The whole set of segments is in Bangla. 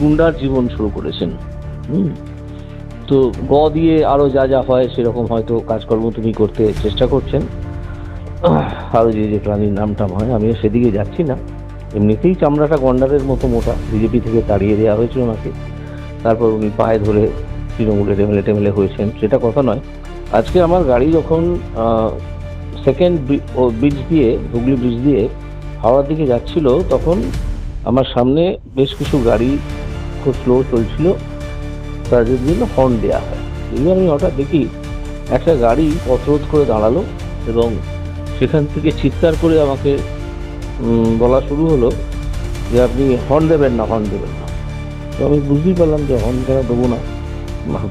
গুন্ডার জীবন শুরু করেছেন। হুম? তো গ দিয়ে আরও যা যা হয় সেরকম হয়তো কাজকর্ম তুমি করতে চেষ্টা করছেন। আরও যে যে প্রাণীর নাম টাম হয়, আমিও সেদিকে যাচ্ছি না। এমনিতেই চামড়াটা গন্ডারের মতো মোটা। বিজেপি থেকে তাড়িয়ে দেওয়া হয়েছিল ওনাকে। তারপর উনি পায়ে ধরে তৃণমূলে টেমেলে টেমেলে হয়েছেন। সেটা কথা নয়। আজকে আমার গাড়ি যখন সেকেন্ড ব্রিজ দিয়ে, হুগলি ব্রিজ দিয়ে হাওড়ার দিকে যাচ্ছিল, তখন আমার সামনে বেশ কিছু গাড়ি খুব স্লো চলছিল। তাদের জন্য হর্ন দেওয়া হয়। এবার আমি হঠাৎ দেখি একটা গাড়ি পথরোধ করে দাঁড়াল এবং সেখান থেকে চিৎকার করে আমাকে বলা শুরু হলো যে আপনি হর্ন দেবেন না হর্ন দেবেন না। তো আমি বুঝতেই পারলাম যে হর্ন কেন দেবো না।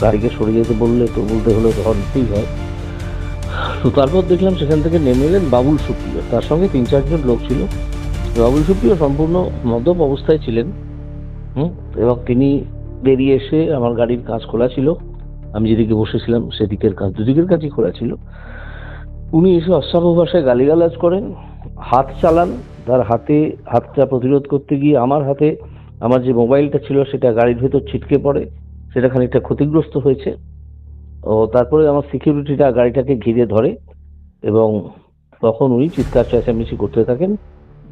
গাড়িকে সরে যেতে বললে তো বলতে হলে তো হর্ন দিতেই হয়। তো তারপর দেখলাম সেখান থেকে নেমে এলেন বাবুল সুপ্রিয়। তার সঙ্গে তিন চারজন লোক ছিল। বাবুল সুপ্রিয় সম্পূর্ণ মদ্যপ অবস্থায় ছিলেন, হুম? এবং তিনি বেরিয়ে এসে আমার গাড়ির কাজ খোলা ছিল। আমি যেদিকে বসেছিলাম সেদিকের কাজ, দুদিকের কাজই খোলা ছিল। উনি এসে অশ্রাব্য ভাষায় গালিগালাজ করেন, হাত চালান, তার হাতে হাতটা প্রতিরোধ করতে গিয়ে আমার হাতে আমার যে মোবাইলটা ছিল সেটা গাড়ির ভেতর ছিটকে পড়ে, সেটা খানিকটা ক্ষতিগ্রস্ত হয়েছে। ও তারপরে আমার সিকিউরিটিটা গাড়িটাকে ঘিরে ধরে, এবং তখন উনি চিৎকার চেঁচামেচি করতে থাকেন।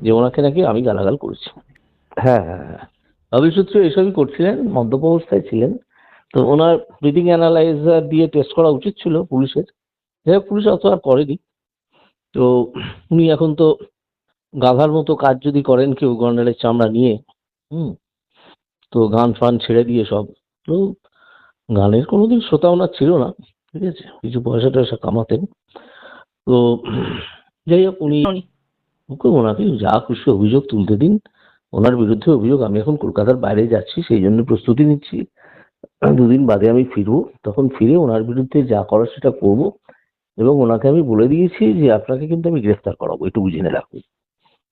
যে ওনাকে নাকি আমি গালাগাল করেছি। হ্যাঁ হ্যাঁ হ্যাঁ। অভিসূত্র এসবই করছিলেন মদ্যপ অবস্থায় ছিলেন। তো ওনার ব্রিদিং অ্যানালাইজার দিয়ে টেস্ট করা উচিত ছিল পুলিশের। যাই হোক পুলিশ অত আর করেনি। তো উনি এখন তো গাধার মতো কাজ যদি করেন কেউ গন্ডারের চামড়া নিয়ে হুম তো গান ফান ছেড়ে দিয়ে সব। তো গানের কোনোদিন শ্রোতা ওনার ছিল না ঠিক আছে? কিছু পয়সা টয়সা কামাতেন। তো যাই হোক উনি ওকে ওনাকে যা খুশি অভিযোগ তুলতে দিন। ওনার বিরুদ্ধে অভিযোগ, আমি এখন কলকাতার বাইরে যাচ্ছি, সেই জন্য প্রস্তুতি নিচ্ছি। দুদিন বাদে আমি ফিরবো। তখন ফিরে ওনার বিরুদ্ধে যা করার সেটা করব এবং ওনাকে আমি বলে দিয়েছি যে, আপনাকে কিন্তু আমি গ্রেফতার করাবো, একটু জেনে রাখুন।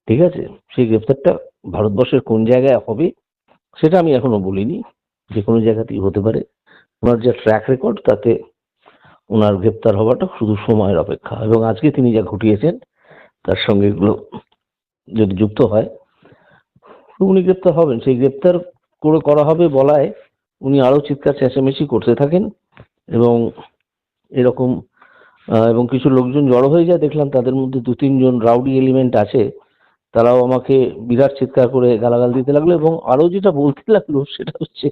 ঠিক আছে? সেই গ্রেফতারটা ভারতবর্ষের কোন জায়গায় হবে সেটা আমি এখনও বলিনি। যে কোনো জায়গাতেই হতে পারে। ওনার যে ট্র্যাক রেকর্ড তাতে ওনার গ্রেপ্তার হওয়াটা শুধু সময়ের অপেক্ষা। এবং আজকে তিনি যা ঘটিয়েছেন তার সঙ্গে এগুলো যদি যুক্ত হয় উনি গ্রেপ্তার হবেন। সেই গ্রেপ্তার করে করা হবে বলায় উনি আরও চিৎকার চেঁচামেচি করতে থাকেন এবং এরকম এবং কিছু লোকজন জড়ো হয়ে যায়। দেখলাম তাদের মধ্যে দু তিনজন রাউডি এলিমেন্ট আছে। তারাও আমাকে বিরাট চিৎকার করে গালাগাল দিতে লাগল এবং আরও যেটা বলতে লাগল সেটা হচ্ছে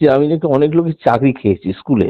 যে আমি নাকি অনেক লোকের চাকরি খেয়েছি স্কুলে।